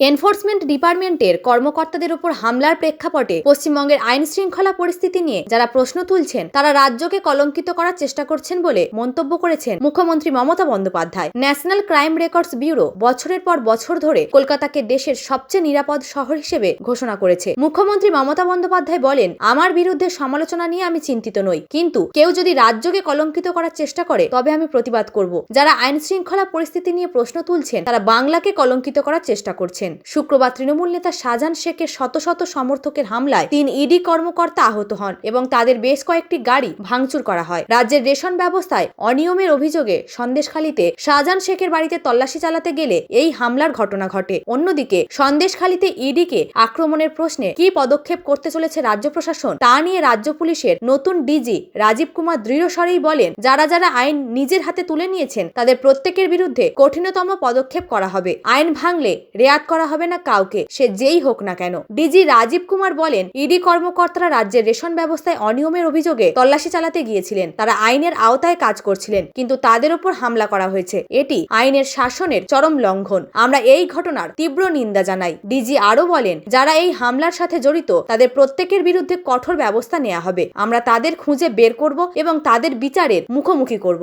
Enforcement ডিপার্টমেন্টের কর্মকর্তাদের উপর হামলার প্রেক্ষাপটে পশ্চিমবঙ্গের আইন শৃঙ্খলা পরিস্থিতি নিয়ে যারা প্রশ্ন তুলছেন, তারা রাজ্যকে কলঙ্কিত করার চেষ্টা করছেন বলে মন্তব্য করেছেন মুখ্যমন্ত্রী Mamata Bandyopadhyay. National crime records bureau বছরের পর বছর ধরে কলকাতাকে দেশের সবচেয়ে নিরাপদ শহর হিসেবে ঘোষণা করেছে। মুখ্যমন্ত্রী মমতা বন্দ্যোপাধ্যায় বলেন, আমার বিরুদ্ধে সমালোচনা নিয়ে আমি চিন্তিত নই, কিন্তু কেউ যদি রাজ্যকে কলঙ্কিত করার চেষ্টা করে, তবে আমি প্রতিবাদ করব। যারা আইন শৃঙ্খলা পরিস্থিতি নিয়ে প্রশ্ন তুলছেন, তারা বাংলাকে কলঙ্কিত করার চেষ্টা করছেন। শুক্রবার তৃণমূল নেতা শাহজাহান শেখের শত শত সমর্থকের হামলায় তিন ইডি কর্মকর্তা আহত হন এবং তাদের বেশ কয়েকটি গাড়ি ভাঙচুর করা হয়। রাজ্যের রেশন ব্যবস্থায় অনিয়মের অভিযোগে সন্দেশখালীতে শাহজাহান শেখের বাড়িতে তল্লাশি চালাতে গেলে এই হামলার ঘটনা ঘটে। অন্যদিকে সন্দেশখালীতে ইডিকে আক্রমণের প্রশ্নে কি পদক্ষেপ করতে চলেছে রাজ্য প্রশাসন তা নিয়ে রাজ্য পুলিশের নতুন ডিজি রাজীব কুমার দৃঢ়স্বরেই বলেন, যারা যারা আইন নিজের হাতে তুলে নিয়েছেন, তাদের প্রত্যেকের বিরুদ্ধে কঠিনতম পদক্ষেপ করা হবে। আইন ভাঙলে রেয়াত করা হবে না কাউকে, সে যেই হোক না কেন। ডিজি রাজীব কুমার বলেন, ইডি কর্মকর্তারা রাজ্যের রেশন ব্যবস্থায় অনিয়মের অভিযোগে তল্লাশি চালাতে গিয়েছিলেন। তারা আইনের আওতায় কাজ করছিলেন, কিন্তু তাদের উপর হামলা করা হয়েছে। এটি আইনের শাসনের চরম লঙ্ঘন। আমরা এই ঘটনার তীব্র নিন্দা জানাই। ডিজি আরও বলেন, যারা এই হামলার সাথে জড়িত, তাদের প্রত্যেকের বিরুদ্ধে কঠোর ব্যবস্থা নেওয়া হবে। আমরা তাদের খুঁজে বের করব এবং তাদের বিচারের মুখোমুখি করব।